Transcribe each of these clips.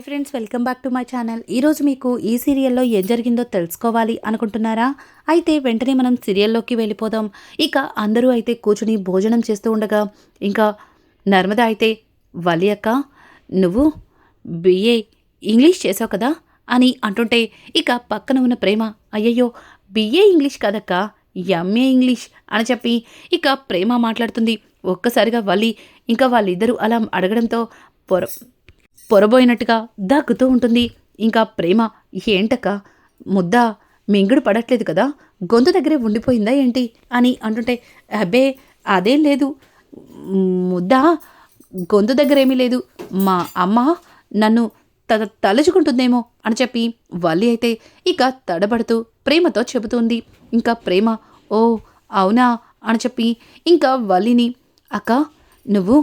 Hi friends welcome back to my channel. ఈరోజు మీకు ఈ సీరియల్లో ఏం జరిగిందో తెలుసుకోవాలి అనుకుంటున్నారా? అయితే వెంటనే మనం సీరియల్లోకి వెళ్ళిపోదాం. ఇక అందరూ అయితే కూర్చుని భోజనం చేస్తూ ఉండగా ఇంకా నర్మద అయితే వలి అక్క నువ్వు బిఏ ఇంగ్లీష్ చేసావు కదా? అని అంటుంటే ఇక పక్కన ఉన్న ప్రేమ అయ్యయ్యో బిఏ ఇంగ్లీష్ కదక్క ఎంఏ ఇంగ్లీష్ అని చెప్పి ఇక ప్రేమ మాట్లాడుతుంది. ఒక్కసారిగా వలి ఇంకా వాళ్ళిద్దరూ అలా అడగడంతో పొర పొరబోయినట్టుగా దాక్కుతూ ఉంటుంది. ఇంకా ప్రేమ ఏంటక్క? ముద్ద? మింగుడు పడట్లేదు కదా? గొంతు దగ్గరే ఉండిపోయిందా ఏంటి? అని అంటుంటే అబ్బే అదేం లేదు. ముద్ద? గొంతు దగ్గర ఏమీ లేదు. మా అమ్మ నన్ను త తలుచుకుంటుందేమో అని చెప్పి వల్లి అయితే ఇక తడబడుతూ ప్రేమతో చెబుతుంది. ఇంకా ప్రేమ ఓ అవునా? అని చెప్పి ఇంకా వల్లిని అక్క నువ్వు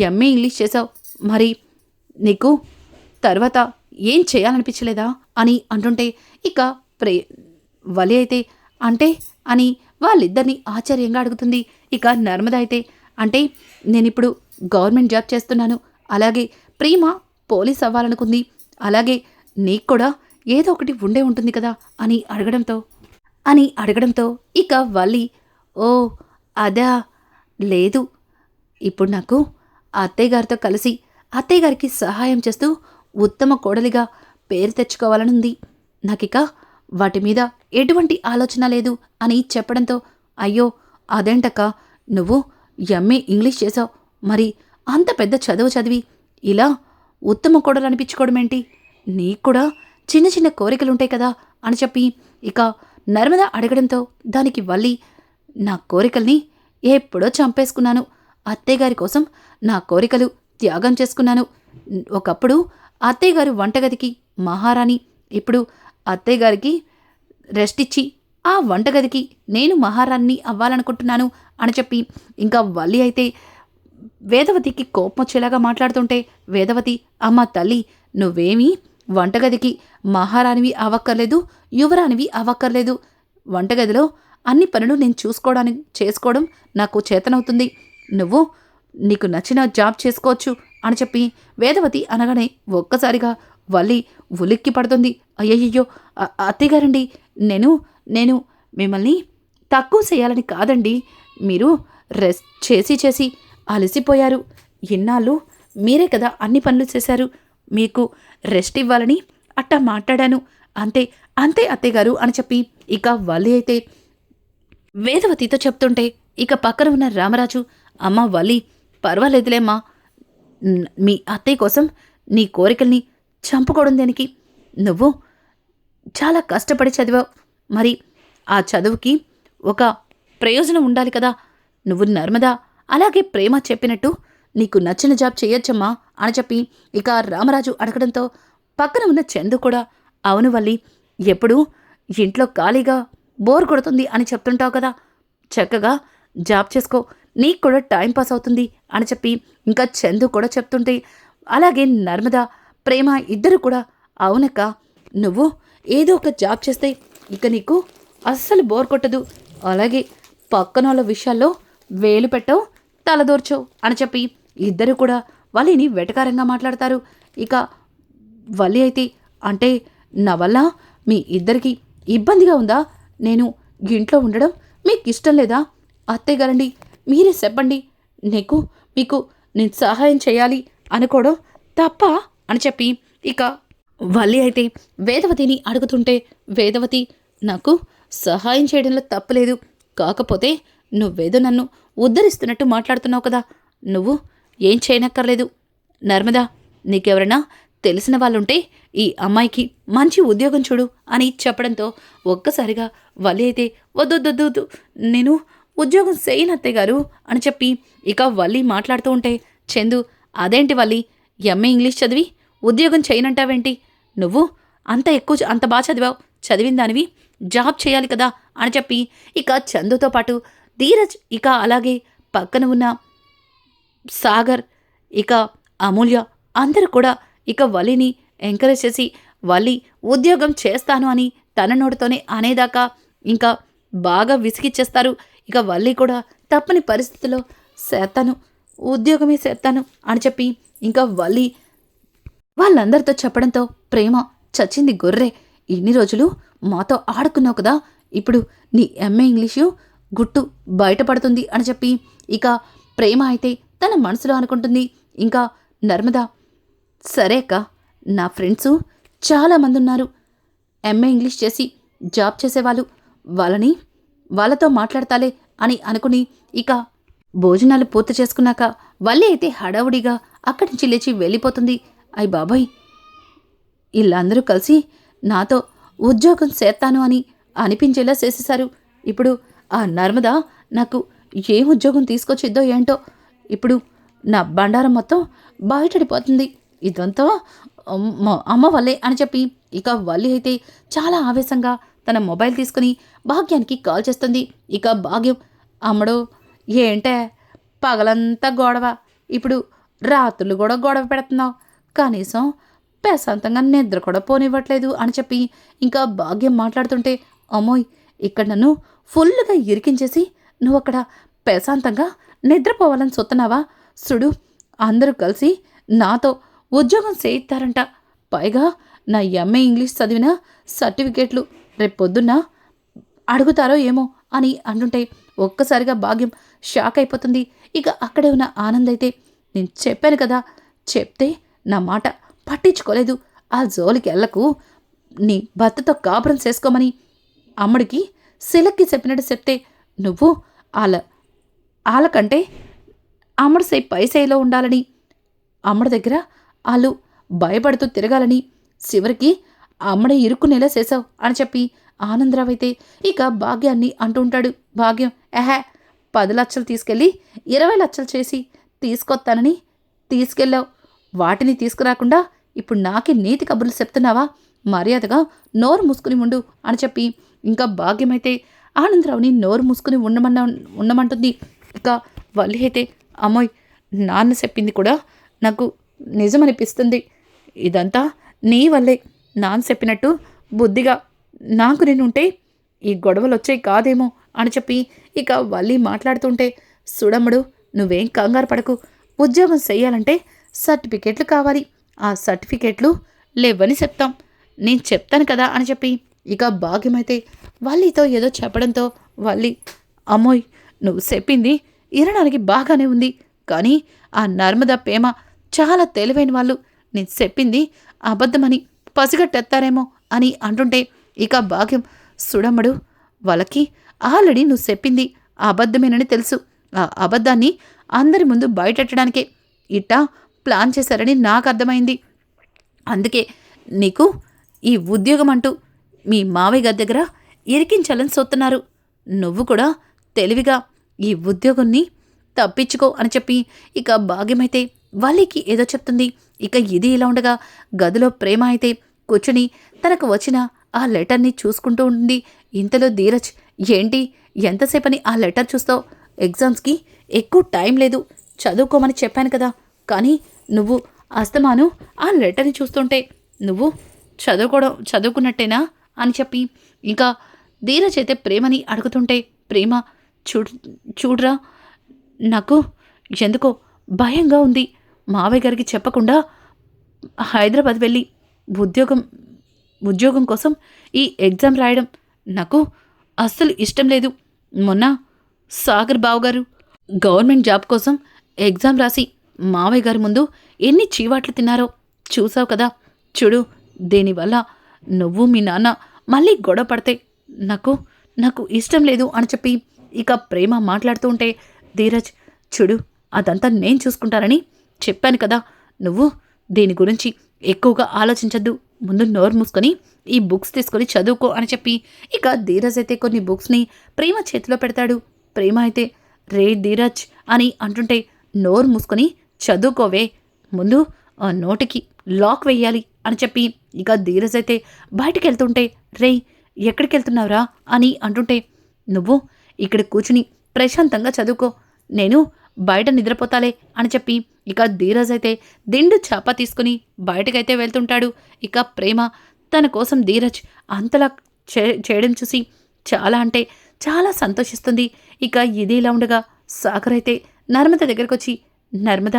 ఎంఏ ఇంగ్లీష్ చేసావు. మరి నీకు? తర్వాత ఏం చేయాలనిపించలేదా? అని అంటుంటే ఇక ప్రే వలి అయితే అంటే అని వాళ్ళిద్దరిని ఆశ్చర్యంగా అడుగుతుంది. ఇక నర్మద అయితే అంటే నేనిప్పుడు గవర్నమెంట్ జాబ్ చేస్తున్నాను. అలాగే ప్రేమ పోలీస్ అవ్వాలనుకుంది. అలాగే నీకు కూడా ఏదో ఒకటి ఉండే ఉంటుంది కదా? అని అడగడంతో అని అడగడంతో ఇక వల్లి ఓ అదా లేదు. ఇప్పుడు నాకు అత్తయ్య గారితో కలిసి అత్తయ్య గారికి సహాయం చేస్తూ ఉత్తమ కోడలిగా పేరు తెచ్చుకోవాలనుంది. నాకిక వాటి మీద ఎటువంటి ఆలోచన లేదు అని చెప్పడంతో అయ్యో అదేంటక్క? నువ్వు ఎంఏ ఇంగ్లీష్ చేసావు మరి అంత పెద్ద చదువు చదివి ఇలా ఉత్తమ కోడలు అనిపించుకోవడం ఏంటి నీకు కూడా చిన్న చిన్న కోరికలుంటాయి కదా అని చెప్పి ఇక నర్మద అడగడంతో దానికి వల్లి నా కోరికల్ని ఎప్పుడో చంపేసుకున్నాను. అత్తయ్య గారి కోసం నా కోరికలు త్యాగం చేసుకున్నాను. ఒకప్పుడు అత్తయ్యగారు వంటగదికి మహారాణి ఇప్పుడు అత్తయ్యగారికి రెస్ట్ ఇచ్చి ఆ వంటగదికి నేను మహారాణిని అవ్వాలనుకుంటున్నాను అని చెప్పి ఇంకా వల్లి అయితే వేదవతికి కోపం వచ్చేలాగా మాట్లాడుతుంటే వేదవతి అమ్మ తల్లి నువ్వేమీ వంటగదికి మహారాణివి అవ్వక్కర్లేదు యువరానివి అవ్వక్కర్లేదు. వంటగదిలో అన్ని పనులు నేను చూసుకోవడానికి చేసుకోవడం నాకు చేతనవుతుంది. నువ్వు నీకు నచ్చిన జాబ్ చేసుకోవచ్చు అని చెప్పి వేదవతి అనగానే ఒక్కసారిగా వల్లి ఉలిక్కి పడుతుంది. అయ్యయ్యో అత్తయ్యగారండి నేను నేను మిమ్మల్ని తక్కువ చేయాలని కాదండి. మీరు రెస్ట్ చేసి చేసి అలసిపోయారు. ఇన్నాళ్ళు మీరే కదా అన్ని పనులు చేశారు. మీకు రెస్ట్ ఇవ్వాలని అట్టా మాట్లాడాను. అంతే అంతే అత్తయ్యగారు అని చెప్పి ఇక వల్లి అయితే వేదవతితో చెప్తుంటే ఇక పక్కన ఉన్న రామరాజు అమ్మ వల్లి పర్వాలేదులేమ్మా. మీ అత్తయ్య కోసం నీ కోరికల్ని చంపుకోవడం దేనికి? నువ్వు చాలా కష్టపడి చదివావు. మరి ఆ చదువుకి ఒక ప్రయోజనం ఉండాలి కదా. నువ్వు నర్మదా అలాగే ప్రేమ చెప్పినట్టు నీకు నచ్చిన జాబ్ చేయొచ్చమ్మా అని చెప్పి ఇక రామరాజు అడగడంతో పక్కన ఉన్న చందు కూడా అవును వల్లి ఎప్పుడు ఇంట్లో ఖాళీగా బోర్ కొడుతుంది అని చెప్తుంటావు కదా. చక్కగా జాబ్ చేసుకో. నీకు కూడా టైం పాస్ అవుతుంది అని చెప్పి ఇంకా చందు కూడా చెప్తుంటే అలాగే నర్మద ప్రేమ ఇద్దరు కూడా అవునక్క నువ్వు ఏదో ఒక జాబ్ చేస్తే ఇక నీకు అస్సలు బోర్ కొట్టదు. అలాగే పక్కన వాళ్ళ విషయాల్లో వేలు పెట్టవు తలదోర్చవు అని చెప్పి ఇద్దరు కూడా వలిని వెటకారంగా మాట్లాడతారు. ఇక వల్లి అయితే అంటే నా వల్ల మీ ఇద్దరికి ఇబ్బందిగా ఉందా? నేను ఇంట్లో ఉండడం మీకు ఇష్టం లేదా? అత్తయ్య గారండి మీరే చెప్పండి. నీకు మీకు నేను సహాయం చేయాలి అనుకోవడం తప్ప అని చెప్పి ఇక వల్లి అయితే వేదవతిని అడుగుతుంటే వేదవతి నాకు సహాయం చేయడంలో తప్పలేదు. కాకపోతే నువ్వేదో నన్ను ఉద్ధరిస్తున్నట్టు మాట్లాడుతున్నావు కదా. నువ్వు ఏం చేయనక్కర్లేదు. నర్మదా నీకెవరైనా తెలిసిన వాళ్ళుంటే ఈ అమ్మాయికి మంచి ఉద్యోగం చూడు అని చెప్పడంతో ఒక్కసారిగా వల్లి అయితే వద్దొద్దొద్దు నేను ఉద్యోగం చేయను అత్తయ్య గారు అని చెప్పి ఇక వల్లి మాట్లాడుతూ ఉంటే చందు అదేంటి వల్లి? ఎంఏ ఇంగ్లీష్ చదివి ఉద్యోగం చేయనంటావేంటి? నువ్వు అంత ఎక్కువ అంత బాగా చదివావు చదివిన దానివి జాబ్ చేయాలి కదా అని చెప్పి ఇక చందుతో పాటు ధీరజ్ ఇక అలాగే పక్కన ఉన్న సాగర్ ఇక అమూల్య అందరూ కూడా ఇక వలిని ఎంకరేజ్ చేసి వలి ఉద్యోగం చేస్తాను అని తన నోటితోనే అనేదాకా ఇంకా బాగా విసిగిచ్చేస్తారు. ఇక వల్లి కూడా తప్పని పరిస్థితిలో చేస్తాను ఉద్యోగమే చేస్తాను అని చెప్పి ఇంకా వల్లి వాళ్ళందరితో చెప్పడంతో ప్రేమ చచ్చింది గొర్రె. ఇన్ని రోజులు మాతో ఆడుకున్నావు కదా ఇప్పుడు నీ ఎంఏ ఇంగ్లీషు గుట్టు బయటపడుతుంది అని చెప్పి ఇక ప్రేమ అయితే తన మనసులో అనుకుంటుంది. ఇంకా నర్మదా సరే అక్క నా ఫ్రెండ్స్ చాలామంది ఉన్నారు ఎంఏ ఇంగ్లీష్ చేసి జాబ్ చేసేవాళ్ళు. వాళ్ళని వాళ్ళతో మాట్లాడతాలే అని అనుకుని ఇక భోజనాలు పూర్తి చేసుకున్నాక వల్లి అయితే హడావుడిగా అక్కడి నుంచి లేచి వెళ్ళిపోతుంది. అయ్ బాబాయ్! వీళ్ళందరూ కలిసి నాతో ఉద్యోగం చేస్తాను అని అనిపించేలా చేసేశారు. ఇప్పుడు ఆ నర్మద నాకు ఏ ఉద్యోగం తీసుకొచ్చిద్దో ఏంటో ఇప్పుడు నా బండారం మొత్తం బయటడిపోతుంది ఇదంతా అమ్మ అమ్మ వల్లే అని చెప్పి ఇక వల్లి అయితే చాలా ఆవేశంగా తన మొబైల్ తీసుకుని భాగ్యానికి కాల్ చేస్తుంది. ఇక భాగ్యం అమ్మడు ఏంటే? పగలంతా గొడవ. ఇప్పుడు రాత్రులు కూడా గొడవ పెడుతున్నావు. కనీసం ప్రశాంతంగా నిద్ర కూడా పోనివ్వట్లేదు అని చెప్పి ఇంకా భాగ్యం మాట్లాడుతుంటే అమ్మోయ్ ఇక్కడ నన్ను ఫుల్గా ఇరికించేసి నువ్వు అక్కడ ప్రశాంతంగా నిద్రపోవాలని చూస్తున్నావా సుడు అందరూ కలిసి నాతో ఉద్యోగం చేయిస్తారంట పైగా నా ఎంఏ ఇంగ్లీష్ చదివిన సర్టిఫికేట్లు రేపు పొద్దున్న అడుగుతారో ఏమో అని అంటుంటే ఒక్కసారిగా భాగ్యం షాక్ అయిపోతుంది. ఇక అక్కడే ఉన్న ఆనంద్ అయితే నేను చెప్పాను కదా చెప్తే నా మాట పట్టించుకోలేదు. ఆ జోలికి వెళ్ళకు. నీ భర్తతో కాపురం చేసుకోమని అమ్మడికి సిలక్కి చెప్పినట్టు చెప్తే నువ్వు వాళ్ళ వాళ్ళకంటే అమ్మడు సై పైసైలో ఉండాలని అమ్మడి దగ్గర వాళ్ళు భయపడుతూ తిరగాలని చివరికి అమ్మడే ఇరుక్కునేలా చేసావు అని చెప్పి ఆనందరావు అయితే ఇక భాగ్యాన్ని అంటుంటాడు భాగ్యం ఎహే పది లక్షలు తీసుకెళ్ళి ఇరవై లక్షలు చేసి తీసుకొస్తానని తీసుకెళ్ళావు. వాటిని తీసుకురాకుండా ఇప్పుడు నాకే నీతి కబుర్లు చెప్తున్నావా? మర్యాదగా నోరు మూసుకుని ఉండు అని చెప్పి ఇంకా భాగ్యమైతే ఆనందరావుని నోరు మూసుకుని ఉండమన్న ఉండమంటుంది. ఇక వల్లి అయితే అమ్మోయ్ నాన్న చెప్పింది కూడా నాకు నిజమనిపిస్తుంది. ఇదంతా నీ వల్లే. నాన్న చెప్పినట్టు బుద్ధిగా నాకు నేనుంటే ఈ గొడవలు వచ్చాయి కాదేమో అని చెప్పి ఇక వల్లి మాట్లాడుతుంటే సుడమ్ముడు నువ్వేం కంగారు పడకు. ఉద్యోగం చెయ్యాలంటే సర్టిఫికేట్లు కావాలి. ఆ సర్టిఫికేట్లు లేవని చెప్తాం. నేను చెప్తాను కదా అని చెప్పి ఇక భాగ్యమైతే వల్లితో ఏదో చెప్పడంతో వల్లి అమ్మోయ్ నువ్వు చెప్పింది వినడానికి బాగానే ఉంది. కానీ ఆ నర్మద ప్రేమ చాలా తెలివైన వాళ్ళు. నేను చెప్పింది అబద్ధమని. పసిగట్టేస్తారేమో అని అంటుంటే ఇక భాగ్యం సుడమ్మడు వాళ్ళకి ఆల్రెడీ నువ్వు చెప్పింది అబద్ధమేనని తెలుసు. ఆ అబద్ధాన్ని అందరి ముందు బయటెట్టడానికే ఇట్టా ప్లాన్ చేశారని నాకు అర్థమైంది. అందుకే నీకు ఈ ఉద్యోగం అంటూ మీ మావయ్య గారి దగ్గర ఇరికించాలని చూస్తున్నారు నువ్వు కూడా తెలివిగా ఈ ఉద్యోగాన్ని తప్పించుకో అని చెప్పి ఇక భాగ్యమైతే వాళ్ళకి ఏదో చెప్తుంది. ఇక ఇది ఇలా ఉండగా గదిలో ప్రేమ అయితే కూర్చుని తనకు వచ్చిన ఆ లెటర్ని చూసుకుంటూ ఉంటుంది ఇంతలో ధీరజ్ ఏంటి? ఎంతసేపని ఆ లెటర్ చూస్తావు? ఎగ్జామ్స్కి ఎక్కువ టైం లేదు. చదువుకోమని చెప్పాను కదా. కానీ నువ్వు అస్తమాను ఆ లెటర్ని చూస్తుంటే నువ్వు చదువుకోవడం చదువుకున్నట్టేనా? అని చెప్పి ఇంకా ధీరజ్ అయితే ప్రేమని అడుగుతుంటే ప్రేమ చూడు చూడరా నాకు ఎందుకో భయంగా ఉంది. మావయ్య గారికి చెప్పకుండా హైదరాబాద్ వెళ్ళి ఉద్యోగం ఉద్యోగం కోసం ఈ ఎగ్జామ్ రాయడం నాకు అస్సలు ఇష్టం లేదు. మొన్న సాగర్ బావు గారు గవర్నమెంట్ జాబ్ కోసం ఎగ్జామ్ రాసి మావయ్య గారి ముందు ఎన్ని చీవాట్లు తిన్నారో చూసావు కదా. చూడు దీనివల్ల నువ్వు మీ నాన్న మళ్ళీ గొడవ పడితే నాకు నాకు ఇష్టం లేదు అని చెప్పి ఇక ప్రేమ మాట్లాడుతూ ఉంటే ధీరజ్ చూడు అదంతా నేను చూసుకుంటానని చెప్పాను కదా. నువ్వు దీని గురించి ఎక్కువగా ఆలోచించద్దు. ముందు నోరు మూసుకొని ఈ బుక్స్ తీసుకొని చదువుకో అని చెప్పి ఇక ధీరజ్ అయితే కొన్ని బుక్స్ని ప్రేమ చేతిలో పెడతాడు. ప్రేమ అయితే రే ధీరజ్ అని అంటుంటే నోరు మూసుకొని చదువుకోవే. ముందు ఆ నోటికి లాక్ వెయ్యాలి అని చెప్పి ఇక ధీరజ్ అయితే బయటికి వెళ్తుంటే రే ఎక్కడికి వెళ్తున్నావురా అని అంటుంటే నువ్వు ఇక్కడ కూర్చుని ప్రశాంతంగా చదువుకో. నేను బయట నిద్రపోతాలే అని చెప్పి ఇక ధీరజ్ అయితే దిండు చాప తీసుకుని బయటకైతే వెళ్తుంటాడు. ఇక ప్రేమ తన కోసం ధీరజ్ అంతలా చే చేయడం చూసి చాలా అంటే చాలా సంతోషిస్తుంది. ఇక ఇది ఇలా ఉండగా సాగర్ అయితే నర్మద దగ్గరకు వచ్చి నర్మద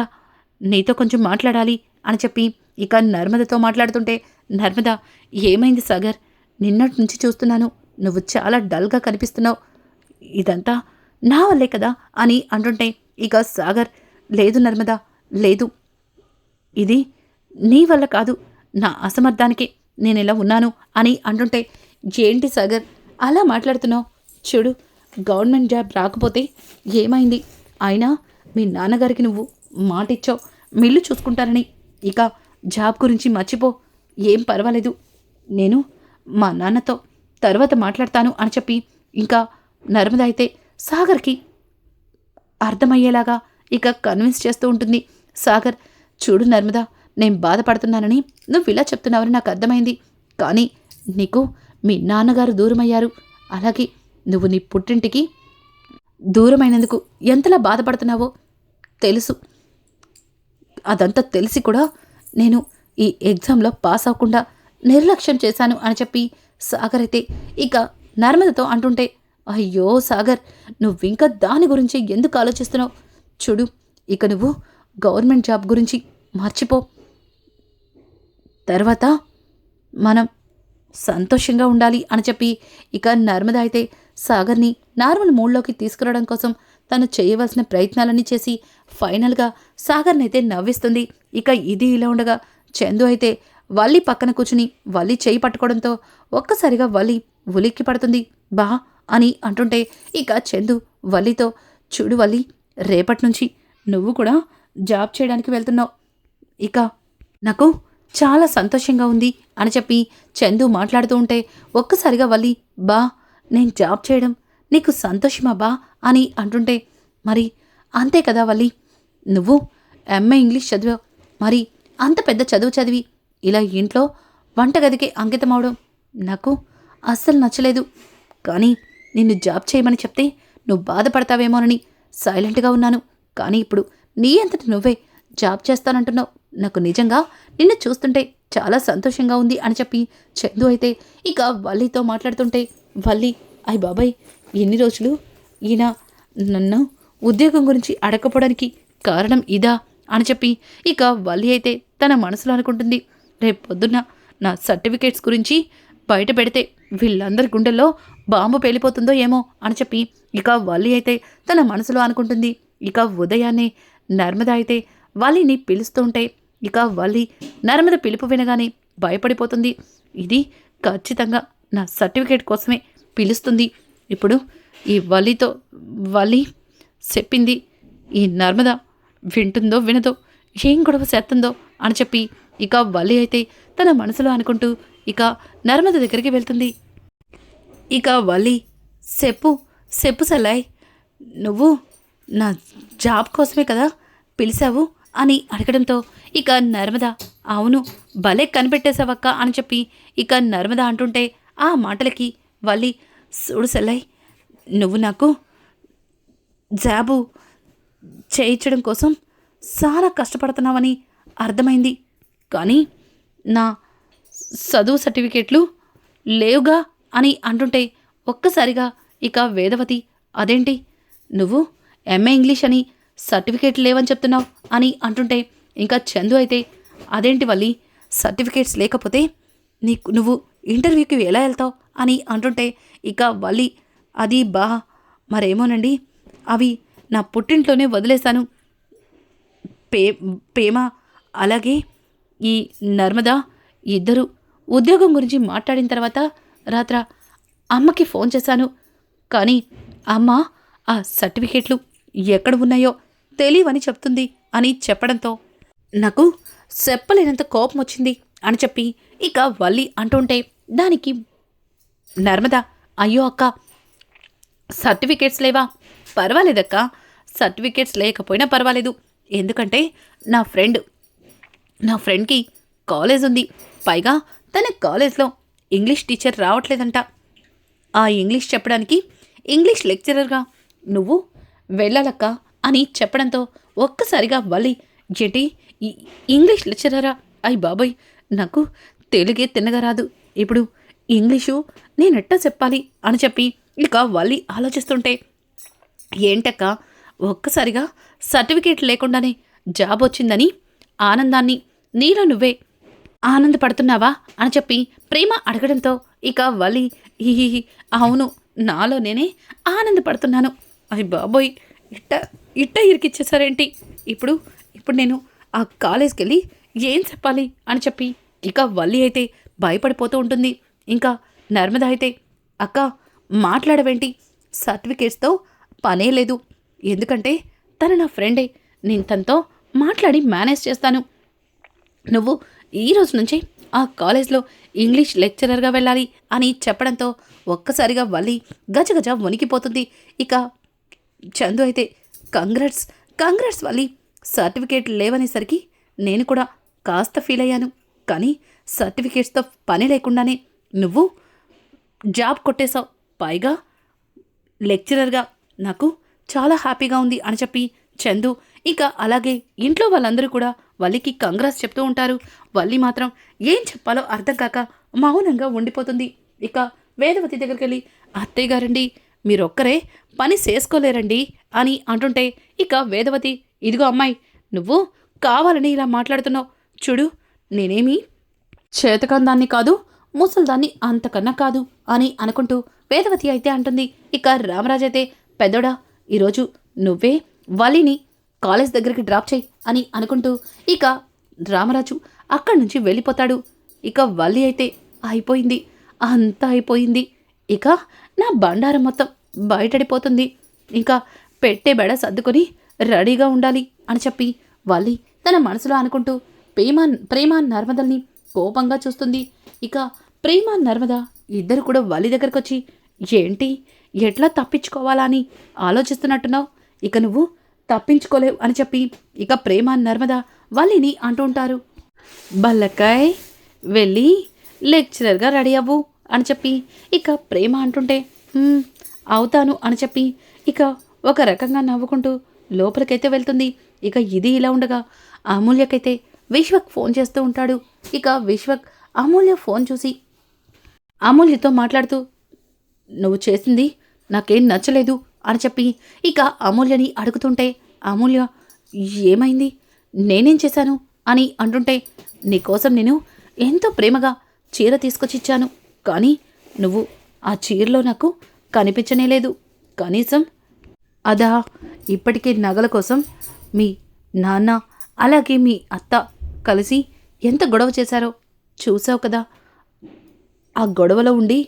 నీతో కొంచెం మాట్లాడాలి అని చెప్పి ఇక నర్మదతో మాట్లాడుతుంటే నర్మద ఏమైంది సాగర్? నిన్నటి నుంచి చూస్తున్నాను నువ్వు చాలా డల్గా కనిపిస్తున్నావు. ఇదంతా నా వల్లే కదా అని అంటుంటే ఇక సాగర్ లేదు నర్మదా లేదు. ఇది నీ వల్ల కాదు నా అసమర్థానికి నేను ఇలా ఉన్నాను అని అంటుంటే ఏంటి సాగర్ అలా మాట్లాడుతున్నావు? చూడు గవర్నమెంట్ జాబ్ రాకపోతే ఏమైంది? అయినా మీ నాన్నగారికి నువ్వు మాటిచ్చావు మిల్లు చూసుకుంటానని ఇక జాబ్ గురించి మర్చిపో ఏం పర్వాలేదు. నేను మా నాన్నతో తర్వాత మాట్లాడతాను అని చెప్పి ఇంకా నర్మద అయితే సాగర్కి అర్థమయ్యేలాగా ఇక కన్విన్స్ చేస్తూ ఉంటుంది. సాగర్ చూడు నర్మద నేను బాధపడుతున్నానని నువ్వు ఇలా చెప్తున్నావని నాకు అర్థమైంది. కానీ నీకు మీ నాన్నగారు దూరమయ్యారు. అలాగే నువ్వు నీ పుట్టింటికి దూరమైనందుకు ఎంతలా బాధపడుతున్నావో తెలుసు. అదంతా తెలిసి కూడా నేను ఈ ఎగ్జామ్లో పాస్ అవ్వకుండా నిర్లక్ష్యం చేశాను అని చెప్పి సాగర్ అయితే ఇక నర్మదతో అంటుంటే అయ్యో సాగర్ నువ్వింకా దాని గురించి ఎందుకు ఆలోచిస్తున్నావు? చూడు ఇక నువ్వు గవర్నమెంట్ జాబ్ గురించి మర్చిపో. తర్వాత మనం సంతోషంగా ఉండాలి అని చెప్పి ఇక నర్మద అయితే సాగర్ని నార్మల్ మూడ్లోకి తీసుకురావడం కోసం తను చేయవలసిన ప్రయత్నాలన్నీ చేసి ఫైనల్గా సాగర్ని అయితే నవ్విస్తుంది. ఇక ఇది ఇలా ఉండగా చందు అయితే వల్లి పక్కన కూర్చుని వల్లి చేయి పట్టుకోవడంతో ఒక్కసారిగా వల్లి ఉలిక్కి పడుతుంది. బా అని అంటుంటే ఇక చందు వల్లితో చూడు వల్లి రేపటి నుంచి నువ్వు కూడా జాబ్ చేయడానికి వెళ్తున్నావు. ఇక నాకు చాలా సంతోషంగా ఉంది అని చెప్పి చందు మాట్లాడుతూ ఉంటే ఒక్కసారిగా వల్లి బా నేను జాబ్ చేయడం నీకు సంతోషమా బా? అని అంటుంటే మరి అంతే కదా వల్లి నువ్వు ఎంఏ ఇంగ్లీష్ చదివావు. మరి అంత పెద్ద చదువు చదివి ఇలా ఇంట్లో వంటగదికి అంకితం అవడం నాకు అస్సలు నచ్చలేదు. కానీ నిన్ను జాబ్ చేయమని చెప్తే నువ్వు బాధపడతావేమోనని సైలెంట్గా ఉన్నాను. కానీ ఇప్పుడు నీ అంతటి నువ్వే జాబ్ చేస్తానంటున్నావు. నాకు నిజంగా నిన్ను చూస్తుంటే చాలా సంతోషంగా ఉంది అని చెప్పి చందు అయితే ఇక వల్లితో మాట్లాడుతుంటే వల్లి అయ్ బాబాయ్ ఎన్ని రోజులు ఈయన నన్ను ఉద్యోగం గురించి అడగకపోవడానికి కారణం ఇదా? అని చెప్పి ఇక వల్లి అయితే తన మనసులో అనుకుంటుంది. రేపు పొద్దున్న నా సర్టిఫికేట్స్ గురించి బయట పెడితే వీళ్ళందరి గుండెల్లో బాంబు పేలిపోతుందో ఏమో అని చెప్పి ఇక వల్లి అయితే తన మనసులో అనుకుంటుంది. ఇక ఉదయాన్నే నర్మద అయితే వల్లిని పిలుస్తుంటే ఇక వల్లి నర్మద పిలుపు వినగానే భయపడిపోతుంది. ఇది ఖచ్చితంగా నా సర్టిఫికేట్ కోసమే పిలుస్తుంది. ఇప్పుడు ఈ వల్లితో వల్లి చెప్పింది ఈ నర్మద వింటుందో వినదో ఏం గొడవ చేస్తుందో అని చెప్పి ఇక వల్లి అయితే తన మనసులో అనుకుంటూ ఇక నర్మద దగ్గరికి వెళ్తుంది. ఇక వల్లి చెప్పు చెప్పు సలాయ్ నువ్వు నా జాబ్ కోసమే కదా పిలిచావు? అని అడగడంతో ఇక నర్మద అవును భలే కనిపెట్టేశావక్క అని చెప్పి ఇక నర్మద అంటుంటే ఆ మాటలకి వల్లి చూడు సెల్లయ్ నువ్వు నాకు జాబు చేయించడం కోసం చాలా కష్టపడుతున్నావని అర్థమైంది. కానీ నా చదువు సర్టిఫికేట్లు లేవుగా అని అంటుంటే ఒక్కసారిగా ఇక వేదవతి అదేంటి? నువ్వు ఎంఏ ఇంగ్లీష్ అని సర్టిఫికేట్ లేవని చెప్తున్నావు అని అంటుంటే ఇంకా చందు అయితే అదేంటి వల్లి? సర్టిఫికేట్స్ లేకపోతే నీకు నువ్వు ఇంటర్వ్యూకి ఎలా వెళ్తావు? అని అంటుంటే ఇక వల్లి అది బా మరేమోనండి అవి నా పుట్టింట్లోనే వదిలేశాను. పే పేమ అలాగే ఈ నర్మదా ఇద్దరు ఉద్యోగం గురించి మాట్లాడిన తర్వాత రాత్ర అమ్మకి ఫోన్ చేశాను. కానీ అమ్మ ఆ సర్టిఫికేట్లు ఎక్కడ ఉన్నాయో తెలియవని చెప్తుంది అని చెప్పడంతో నాకు చెప్పలేనంత కోపం వచ్చింది అని చెప్పి ఇక వల్లి అంటుంటే దానికి నర్మద అయ్యో అక్క సర్టిఫికేట్స్ లేవా? పర్వాలేదక్క సర్టిఫికేట్స్ లేకపోయినా పర్వాలేదు. ఎందుకంటే నా ఫ్రెండ్ నా ఫ్రెండ్కి కాలేజ్ ఉంది. పైగా తన కాలేజ్లో ఇంగ్లీష్ టీచర్ రావట్లేదంట. ఆ ఇంగ్లీష్ చెప్పడానికి ఇంగ్లీష్ లెక్చరర్గా నువ్వు వెళ్ళాలక్క అని చెప్పడంతో ఒక్కసారిగా వల్లి ఏంటి ఇంగ్లీష్ లెక్చరరా? అయ్యి బాబాయ్ నాకు తెలుగే తిన్నగా రాదు. ఇప్పుడు ఇంగ్లీషు నేనెట్టా చెప్పాలి? అని చెప్పి ఇక వల్లి ఆలోచిస్తుంటే ఏంటక్క ఒక్కసారిగా సర్టిఫికేట్ లేకుండానే జాబ్ వచ్చిందని ఆనందాన్ని నీలో నువ్వే ఆనందపడుతున్నావా అని చెప్పి ప్రేమ అడగడంతో ఇక వలి "ఈ, అవును నాలో నేనే ఆనందపడుతున్నాను. అయ్య బాబోయ్ ఇట్ట ఇట్ట ఇరికిచ్చేసారేంటి ఇప్పుడు ఇప్పుడు నేను ఆ కాలేజ్కి వెళ్ళి ఏం చెప్పాలి అని చెప్పి ఇక వల్లి అయితే భయపడిపోతూ ఉంటుంది. ఇంకా నర్మద అయితే అక్క మాట్లాడవేంటి? సర్టిఫికేట్స్తో పనే లేదు. ఎందుకంటే తను నా ఫ్రెండే. నేను తనతో మాట్లాడి మేనేజ్ చేస్తాను. నువ్వు ఈ రోజు నుంచి ఆ కాలేజ్లో ఇంగ్లీష్ లెక్చరర్గా వెళ్ళాలి అని చెప్పడంతో ఒక్కసారిగా వల్లి గజగజ వణికిపోతుంది. ఇక చందు అయితే కంగ్రాట్స్ కంగ్రాట్స్ వల్లి! సర్టిఫికేట్ లేవనేసరికి నేను కూడా కాస్త ఫీల్ అయ్యాను. కానీ సర్టిఫికేట్స్తో పని లేకుండానే నువ్వు జాబ్ కొట్టేశావు. పైగా లెక్చరర్గా నాకు చాలా హ్యాపీగా ఉంది అని చెప్పి చందు ఇక అలాగే ఇంట్లో వాళ్ళందరూ కూడా వల్లికి కంగ్రాస్ చెప్తూ ఉంటారు. వల్లి మాత్రం ఏం చెప్పాలో అర్థం కాక మౌనంగా ఉండిపోతుంది. ఇక వేదవతి దగ్గరికి వెళ్ళి అత్తయ్య గారండి మీరొక్కరే పని చేసుకోలేరండి అని అంటుంటే ఇక వేదవతి ఇదిగో అమ్మాయి నువ్వు కావాలని ఇలా మాట్లాడుతున్నావు. చూడు నేనేమి చేతకందాన్ని కాదు ముసల్దాన్ని అంతకన్నా కాదు అని అనుకుంటూ వేదవతి అయితే అంటుంది. ఇక రామరాజు అయితే పెద్దోడా ఈరోజు నువ్వే వలిని కాలేజ్ దగ్గరికి డ్రాప్ చేయి అని అనుకుంటూ ఇక రామరాజు అక్కడి నుంచి వెళ్ళిపోతాడు. ఇక వల్లి అయితే అయిపోయింది. అంతా అయిపోయింది. ఇక నా బండారం మొత్తం బయటడిపోతుంది. ఇంకా పెట్టే బెడ సర్దుకొని రెడీగా ఉండాలి అని చెప్పి వల్లి తన మనసులో అనుకుంటూ ప్రేమ ప్రేమ నర్మదల్ని కోపంగా చూస్తుంది. ఇక ప్రేమ నర్మద ఇద్దరు కూడా వల్లి దగ్గరకు వచ్చి ఏంటి? ఎట్లా తప్పించుకోవాలా? అని ఆలోచిస్తున్నట్టున్నావు. ఇక నువ్వు తప్పించుకోలేవు అని చెప్పి ఇక ప్రేమ నర్మద వల్లిని అంటూ ఉంటారు బల్లకాయ్ వెళ్ళి లెక్చరర్గా రెడీ అవ్వు అని చెప్పి ఇక ప్రేమ అంటుంటే అవుతాను అని చెప్పి ఇక ఒక రకంగా నవ్వుకుంటూ లోపలికైతే వెళ్తుంది. ఇక ఇది ఇలా ఉండగా అమూల్యకైతే విశ్వక్ ఫోన్ చేస్తూ ఉంటాడు. ఇక విశ్వక్ అమూల్య ఫోన్ చూసి అమూల్యతో మాట్లాడుతూ నువ్వు చేసింది నాకేం నచ్చలేదు. అని చెప్పి ఇక అమూల్యని అడుగుతుంటే అమూల్య ఏమైంది? నేనేం చేశాను? అని అంటుంటే నీకోసం నేను ఎంతో ప్రేమగా చీర తీసుకొచ్చిచ్చాను. కానీ నువ్వు ఆ చీరలో నాకు కనిపించనే లేదు. కనీసం అదా ఇప్పటికే నగల కోసం మీ నాన్న అలాగే మీ అత్త కలిసి ఎంత గొడవ చేశారో చూసావు కదా. ఆ గొడవలో ఉండి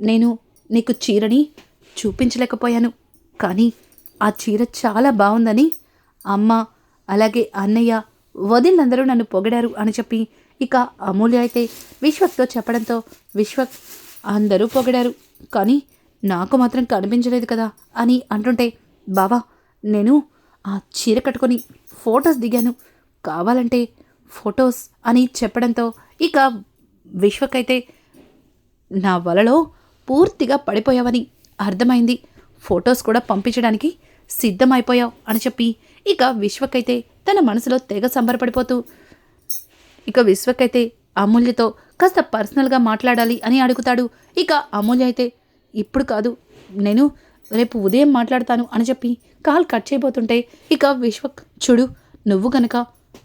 నేను నీకు చీరని చూపించలేకపోయాను. కానీ ఆ చీర చాలా బాగుందని అమ్మ అలాగే అన్నయ్య వదిలందరూ నన్ను పొగిడారు అని చెప్పి ఇక అమూల్య అయితే విశ్వక్తో చెప్పడంతో విశ్వక్ అందరూ పొగిడారు. కానీ నాకు మాత్రం కనిపించలేదు కదా అని అంటుంటే బావా నేను ఆ చీర కట్టుకొని ఫొటోస్ దిగాను. కావాలంటే ఫొటోస్ అని చెప్పడంతో ఇక విశ్వకైతే నా వలలో పూర్తిగా పడిపోయావని అర్థమైంది. ఫొటోస్ కూడా పంపించడానికి సిద్ధమైపోయావు అని చెప్పి. ఇక విశ్వకైతే తన మనసులో తెగ సంబరపడిపోతూ ఇక విశ్వకైతే అమూల్యతో కాస్త పర్సనల్గా మాట్లాడాలి అని అడుగుతాడు. ఇక అమూల్య అయితే ఇప్పుడు కాదు నేను రేపు ఉదయం మాట్లాడతాను అని చెప్పి కాల్ కట్ చేయబోతుంటే ఇక విశ్వక్ చూడు నువ్వు గనక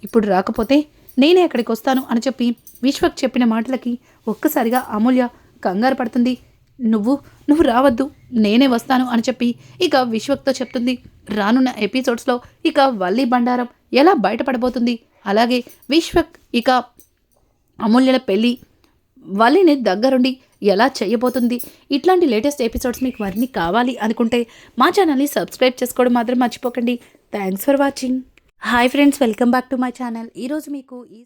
ఇప్పుడు రాకపోతే నేనే అక్కడికి వస్తాను అని చెప్పి విశ్వక్ చెప్పిన మాటలకి ఒక్కసారిగా అమూల్య కంగారు పడుతుంది. నువ్వు నువ్వు రావద్దు నేనే వస్తాను అని చెప్పి ఇక విశ్వక్తో చెప్తుంది. రానున్న ఎపిసోడ్స్లో ఇక వల్లి బండారం ఎలా బయటపడబోతుంది? అలాగే విశ్వక్ ఇక అమూల్యల పెళ్ళి వల్లిని దగ్గరుండి ఎలా చేయబోతుంది? ఇట్లాంటి లేటెస్ట్ ఎపిసోడ్స్ మీకు మరిన్ని కావాలి అనుకుంటే మా ఛానల్ని సబ్స్క్రైబ్ చేసుకోవడం మాత్రం మర్చిపోకండి. Thanks for watching. Hi friends welcome back to my channel. ఈరోజు మీకు ఈ